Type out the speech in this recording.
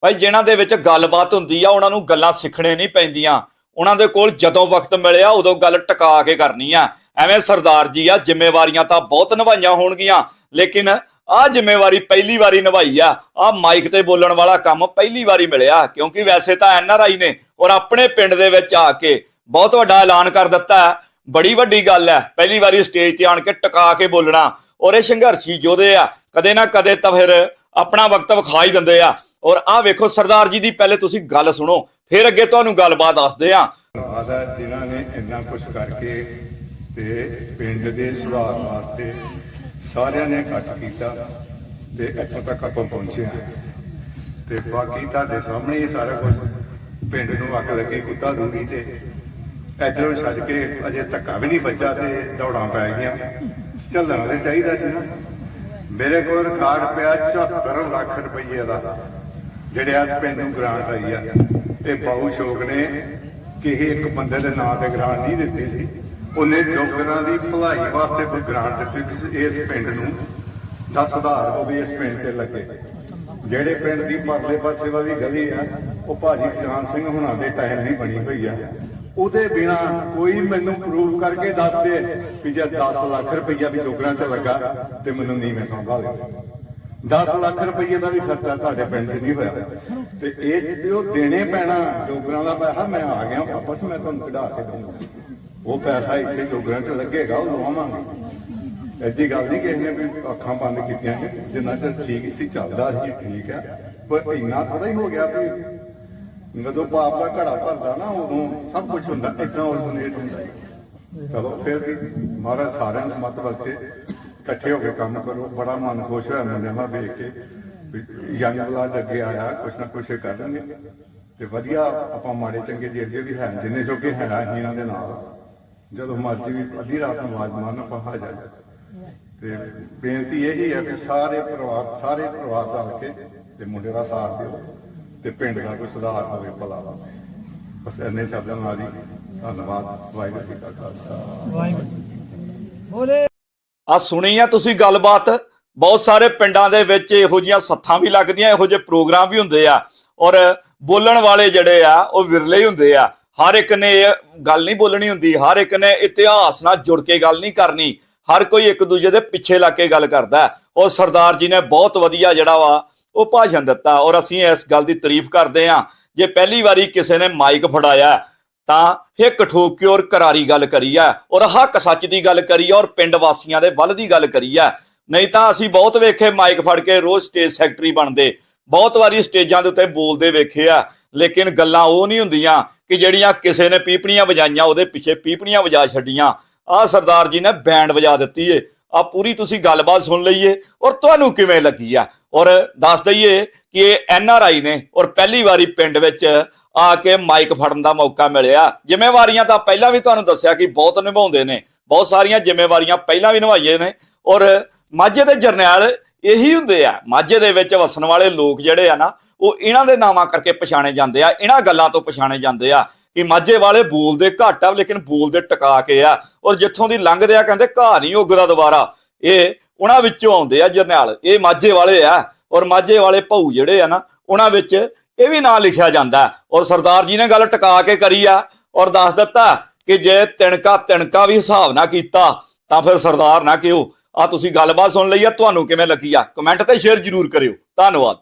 ਭਾਈ, ਜਿਨ੍ਹਾਂ ਦੇ ਵਿੱਚ ਗੱਲਬਾਤ ਹੁੰਦੀ ਆ, ਉਹਨਾਂ ਨੂੰ ਗੱਲਾਂ ਸਿੱਖਣੇ ਨਹੀਂ ਪੈਂਦੀਆਂ। ਉਹਨਾਂ ਦੇ ਕੋਲ ਜਦੋਂ ਵਕਤ ਮਿਲਿਆ, ਉਦੋਂ ਗੱਲ ਟਿਕਾ ਕੇ ਕਰਨੀ ਆ। ਐਵੇਂ ਸਰਦਾਰ ਜੀ ਆ, ਜ਼ਿੰਮੇਵਾਰੀਆਂ ਤਾਂ ਬਹੁਤ ਨਿਭਾਈਆਂ ਹੋਣਗੀਆਂ। ਲੇਕਿਨ ਆ ਜ਼ਿੰਮੇਵਾਰੀ ਪਹਿਲੀ ਵਾਰੀ ਨਿਭਾਈ ਆ। ਆ ਮਾਈਕ ਤੇ ਬੋਲਣ ਵਾਲਾ ਕੰਮ ਪਹਿਲੀ ਵਾਰੀ ਮਿਲਿਆ, ਕਿਉਂਕਿ ਵੈਸੇ ਤਾਂ ਐਨ ਆਰ ਆਈ ਨੇ ਔਰ ਆਪਣੇ ਪਿੰਡ ਦੇ ਵਿੱਚ ਆ ਕੇ ਬਹੁਤ ਵੱਡਾ ਐਲਾਨ ਕਰ ਦਿੱਤਾ। ਹੈ। ਬੜੀ ਵੱਡੀ ਗੱਲ ਹੈ ਪਹਿਲੀ ਵਾਰੀ ਸਟੇਜ ਤੇ ਆਣ ਕੇ ਟਿਕਾ ਕੇ ਬੋਲਣਾ। ਔਰ ਇਹ ਸੰਘਰਸ਼ੀ ਯੋਧੇ ਆ, ਕਦੇ ਨਾ ਕਦੇ ਤਾਂ ਫਿਰ ਆਪਣਾ ਵਕਤ ਵਿਖਾ ਹੀ ਦਿੰਦੇ ਆ। ਔਰ ਆਹ ਵੇਖੋ, ਸਰਦਾਰ ਜੀ ਦੀ ਪਹਿਲੇ ਤੁਸੀਂ ਗੱਲ ਸੁਣੋ, ਫਿਰ ਅੱਗੇ ਤੁਹਾਨੂੰ ਗੱਲਬਾਤ ਦੱਸਦੇ ਆ ਧੰਨਵਾਦ ਜਿਨ੍ਹਾਂ ਨੇ ਇੰਨਾ ਕੁਝ ਕਰਕੇ ਤੇ ਪਿੰਡ ਦੇ ਸੁਧਾਰ ਵਾਸਤੇ ਸਾਰਿਆਂ ਨੇ ਇਕੱਠ ਕੀਤਾ ਤੇ ਇੱਥੋਂ ਤੱਕ ਆਪਾਂ ਪਹੁੰਚੇ ਹਾਂ। ਤੇ ਬਾਕੀ ਤੁਹਾਡੇ ਸਾਹਮਣੇ ਹੀ ਸਾਰਾ ਕੁਝ ਪਿੰਡ ਨੂੰ ਅੱਗ ਲੱਗੀ, ਕੁੱਤਾ ਦੂਰੀ ਤੇ ਇੱਧਰੋਂ ਛੱਡ ਕੇ ਅਜੇ ਧੱਕਾ ਵੀ ਨਹੀਂ ਵੱਜਾ ਤੇ ਦੌੜਾਂ ਪੈ ਗਈਆਂ। ਚੱਲਣਾ ਤੇ ਚਾਹੀਦਾ ਸੀ ਨਾ। ਮੇਰੇ ਕੋਲ ਰਿਕਾਰਡ ਪਿਆ 74 ਲੱਖ ਰੁਪਏ ਦਾ। ਜਿਹੜੇ ਇਸ ਪਿੰਡ ਨੂੰ ਗ੍ਰਾਂਟ ਆਈ ਆ ਇਹ ਬਾਹੂ ਸ਼ੋਕ ਨੇ। ਕਿਸੇ ਇੱਕ ਬੰਦੇ ਦੇ ਨਾਂ ਤੇ ਗ੍ਰਾਂਟ ਨਹੀਂ ਦਿੱਤੀ ਸੀ। ਉਹਨੇ ਜੋਗਰਾਂ ਦੀ ਭਲਾਈ ਵਾਸਤੇ ਕੋਈ ਗ੍ਰਾਂਟ ਦਿੱਤੀ ਕਿ ਇਸ ਪਿੰਡ ਨੂੰ। ਦਾ ਸੁਧਾਰ ਹੋਵੇ ਇਸ ਪਿੰਡ ਤੇ ਲੱਗੇ। ਜਿਹੜੇ ਪਿੰਡ ਦੀ ਪਰਲੇ ਪਾਸੇ ਵਾਲੀ ਗਲੀ ਆ, ਉਹ ਭਾਜੀ ਖਜਾਨ ਸਿੰਘ ਹੁਣਾਂ ਦੇ ਟਾਈਮ ਦੀ ਬਣੀ ਹੋਈ ਆ। ਉਹਦੇ ਬਿਨਾ ਕੋਈ ਮੈਨੂੰ ਪ੍ਰੂਵ ਕਰਕੇ ਦੱਸ ਦੇ ਵੀ ਜੇ 10 ਲੱਖ ਰੁਪਈਆ ਵੀ ਜੋਗਰਾਂ 'ਚ ਲੱਗਾ, ਤੇ ਮੈਨੂੰ ਨਹੀਂ ਮੈਂ ਸੰਭਾਲ 10 ਲੱਖ ਰੁਪਏ ਦਾ ਵੀ ਖਰਚਾ ਤੁਹਾਡੇ ਪਿੰਡ 'ਚ ਨਹੀਂ ਹੋਇਆ। ਤੇ ਇਹ ਜੋ ਦੇਣੇ ਪੈਣਾ ਜੋਗਰਾਂ ਦਾ ਪੈਸਾ, ਮੈਂ ਆ ਗਿਆ, ਵਾਪਸ ਮੈਂ ਤੁਹਾਨੂੰ ਕਢਾ ਕੇ ਦਊਂਗਾ। ਉਹ ਪੈਸਾ ਇੱਥੇ ਜੋਗਰਾਂ 'ਚ ਲੱਗੇਗਾ, ਉਹ ਲਵਾਵਾਂਗੇ। ਐਡੀ ਗੱਲ ਨਹੀਂ ਕਿਸੇ ਨੇ ਵੀ ਅੱਖਾਂ ਬੰਦ ਕੀਤੀਆਂ ਜਿੰਨਾ ਚਿਰ ਠੀਕ ਸੀ, ਚੱਲਦਾ ਸੀ, ਠੀਕ ਹੈ। ਪਰ ਇੰਨਾ ਥੋੜਾ ਹੀ ਹੋ ਗਿਆ ਵੀ ਜਦੋਂ ਪਾਪ ਦਾ ਘੜਾ ਭਰਦਾ ਨਾ, ਉਦੋਂ ਸਭ ਕੁਝ ਹੁੰਦਾ ਇਦਾਂ ਉਲਝਣੇਟ ਹੁੰਦਾ ਚਲੋ, ਫਿਰ ਵੀ ਮਹਾਰਾਜ ਸਾਰਿਆਂ ਨੂੰ ਮਤ ਬਖਸ਼ੇ। ਇਕੱਠੇ ਹੋ ਕੇ ਕੰਮ ਕਰੋ, ਬੜਾ ਮਨ ਖੁਸ਼ ਹੋਇਆ ਮੁੰਡਿਆਂ ਦਾ ਵੇਖ ਕੇ ਯੰਗ ਬਲਾਡ ਅੱਗੇ ਆਇਆ, ਕੁਛ ਨਾ ਕੁਛ ਕਰਨਗੇ। ਤੇ ਵਧੀਆ ਆਪਾਂ ਮਾੜੇ ਚੰਗੇ ਜਿਹੜੇ ਵੀ ਹੈ, ਜਿੰਨੇ ਜੋਗੇ ਹੈ ਅਸੀਂ ਇਹਨਾਂ ਦੇ ਨਾਲ। ਜਦੋਂ ਮਰਜ਼ੀ ਵੀ ਅੱਧੀ ਰਾਤ ਨੂੰ ਆਵਾਜ਼ ਮਾਰਨ, ਆਪਾਂ ਹਾਜ਼ਰ ਤੇ ਬੇਨਤੀ ਇਹੀ ਹੈ ਕਿ ਸਾਰੇ ਪਰਿਵਾਰ ਸਾਰੇ ਪਰਿਵਾਰ ਰਲ ਕੇ ਤੇ ਮੁੰਡੇ ਦਾ ਸਾਥ ਦਿਓ ਤੇ ਪਿੰਡ ਦਾ ਕੋਈ ਸੁਧਾਰ ਹੋਵੇ ਭਲਾ ਬਸ ਇੰਨੇ ਸ਼ਬਦਾਂ ਨਾਲ ਹੀ ਧੰਨਵਾਦ। ਵਾਹਿਗੁਰੂ ਜੀ ਕਾ ਖਾਲਸਾ। ਵਾਹਿਗੁਰੂ ਆ ਸੁਣੀ ਆ ਤੁਸੀਂ ਗੱਲਬਾਤ। ਬਹੁਤ ਸਾਰੇ ਪਿੰਡਾਂ ਦੇ ਵਿੱਚ ਇਹੋ ਜੀਆਂ ਸੱਥਾਂ ਵੀ ਲੱਗਦੀਆਂ, ਇਹੋ ਜਿਹੇ ਪ੍ਰੋਗਰਾਮ ਵੀ ਹੁੰਦੇ ਆ। ਔਰ ਬੋਲਣ ਵਾਲੇ ਜਿਹੜੇ ਆ, ਉਹ ਵਿਰਲੇ ਹੀ ਹੁੰਦੇ ਆ। ਹਰ ਇੱਕ ਨੇ ਇਹ ਗੱਲ ਨਹੀਂ ਬੋਲਣੀ ਹੁੰਦੀ, ਹਰ ਇੱਕ ਨੇ ਇਤਿਹਾਸ ਨਾਲ ਜੁੜ ਕੇ ਗੱਲ ਨਹੀਂ ਕਰਨੀ। ਹਰ ਕੋਈ ਇੱਕ ਦੂਜੇ ਦੇ ਪਿੱਛੇ ਲੱਗ ਕੇ ਗੱਲ ਕਰਦਾ। ਹੈ। ਉਹ ਸਰਦਾਰ ਜੀ ਨੇ ਬਹੁਤ ਵਧੀਆ ਜਿਹੜਾ ਵਾ, ਉਹ ਭਾਸ਼ਣ ਦਿੱਤਾ। ਔਰ ਅਸੀਂ ਇਸ ਗੱਲ ਦੀ ਤਾਰੀਫ ਕਰਦੇ ਆ ਜੇ ਪਹਿਲੀ ਵਾਰੀ ਕਿਸੇ ਨੇ ਮਾਈਕ ਫੜਾਇਆ ਤਾਂ ਹਿੱਕ ਠੋਕ ਔਰ ਕਰਾਰੀ ਗੱਲ ਕਰੀ ਆ ਔਰ ਹੱਕ ਸੱਚ ਦੀ ਗੱਲ ਕਰੀ ਆ ਔਰ ਪਿੰਡ ਵਾਸੀਆਂ ਦੇ ਵੱਲ ਦੀ ਗੱਲ ਕਰੀ ਆ ਨਹੀਂ ਤਾਂ ਅਸੀਂ ਬਹੁਤ ਵੇਖੇ ਮਾਈਕ ਫੜ ਕੇ ਰੋਜ਼ ਸਟੇਜ ਸੈਕਟਰੀ ਬਣਦੇ, ਬਹੁਤ ਵਾਰੀ ਸਟੇਜਾਂ ਦੇ ਉੱਤੇ ਬੋਲਦੇ ਵੇਖੇ ਆ ਲੇਕਿਨ ਗੱਲਾਂ ਉਹ ਨਹੀਂ ਹੁੰਦੀਆਂ ਕਿ ਜਿਹੜੀਆਂ ਕਿਸੇ ਨੇ ਪੀਪਣੀਆਂ ਵਜਾਈਆਂ, ਉਹਦੇ ਪਿੱਛੇ ਪੀਪਣੀਆਂ ਵਜਾ ਛੱਡੀਆਂ। ਆ ਸਰਦਾਰ ਜੀ ਨੇ ਬੈਂਡ ਵਜਾ ਦਿੱਤੀ ਏ। ਆ ਪੂਰੀ ਤੁਸੀਂ ਗੱਲਬਾਤ ਸੁਣ ਲਈਏ ਔਰ ਤੁਹਾਨੂੰ ਕਿਵੇਂ ਲੱਗੀ ਆ? ਔਰ ਦੱਸ ਦਈਏ ਕਿ ਇਹ ਐਨ ਆਰ ਆਈ ਨੇ ਔਰ ਪਹਿਲੀ ਵਾਰੀ ਪਿੰਡ ਵਿੱਚ ਆ ਕੇ ਮਾਈਕ ਫੜਨ ਦਾ ਮੌਕਾ ਮਿਲਿਆ। ਜ਼ਿੰਮੇਵਾਰੀਆਂ ਤਾਂ ਪਹਿਲਾਂ ਵੀ ਤੁਹਾਨੂੰ ਦੱਸਿਆ ਕਿ ਬਹੁਤ ਨਿਭਾਉਂਦੇ ਨੇ। ਬਹੁਤ ਸਾਰੀਆਂ ਜ਼ਿੰਮੇਵਾਰੀਆਂ ਪਹਿਲਾਂ ਵੀ ਨਿਭਾਈਆਂ ਨੇ। ਔਰ ਮਾਝੇ ਦੇ ਜਰਨੈਲ ਇਹੀ ਹੁੰਦੇ ਆ। ਮਾਝੇ ਦੇ ਵਿੱਚ ਵਸਣ ਵਾਲੇ ਲੋਕ ਜਿਹੜੇ ਆ ਨਾ ਉਹ ਇਹਨਾਂ ਦੇ ਨਾਵਾਂ ਕਰਕੇ ਪਛਾਣੇ ਜਾਂਦੇ ਆ, ਇਹਨਾਂ ਗੱਲਾਂ ਤੋਂ ਪਛਾਣੇ ਜਾਂਦੇ ਆ ਕਿ ਮਾਝੇ ਵਾਲੇ ਬੋਲਦੇ ਘੱਟ ਆ, ਲੇਕਿਨ ਬੋਲਦੇ ਟਿਕਾ ਕੇ ਆ ਔਰ ਜਿੱਥੋਂ ਦੀ ਲੰਘਦੇ ਆ ਕਹਿੰਦੇ ਘਾਹ ਨਹੀਂ ਉੱਗਦਾ ਦੁਬਾਰਾ। ਇਹ ਉਹਨਾਂ ਵਿੱਚੋਂ ਆਉਂਦੇ ਆ ਜਰਨੈਲ, ਇਹ ਮਾਝੇ ਵਾਲੇ ਆ ਔਰ ਮਾਝੇ ਵਾਲੇ ਭਾਊ ਜਿਹੜੇ ਆ ਨਾ, ਉਹਨਾਂ ਵਿੱਚ ਇਹ ਵੀ ਨਾਂ ਲਿਖਿਆ ਜਾਂਦਾ ਔਰ ਸਰਦਾਰ ਜੀ ਨੇ ਗੱਲ ਟਿਕਾ ਕੇ ਕਰੀ ਆ ਔਰ ਦੱਸ ਦਿੱਤਾ ਕਿ ਜੇ ਤਿਣਕਾ ਤਿਣਕਾ ਵੀ ਹਿਸਾਬ ਨਾ ਕੀਤਾ ਤਾਂ ਫਿਰ ਸਰਦਾਰ ਨਾ ਕਿਉ। ਆ ਤੁਸੀਂ ਗੱਲਬਾਤ ਸੁਣ ਲਈ ਆ, ਤੁਹਾਨੂੰ ਕਿਵੇਂ ਲੱਗੀ ਆ? ਕਮੈਂਟ ਤੇ ਸ਼ੇਅਰ ਜ਼ਰੂਰ ਕਰਿਓ। ਧੰਨਵਾਦ।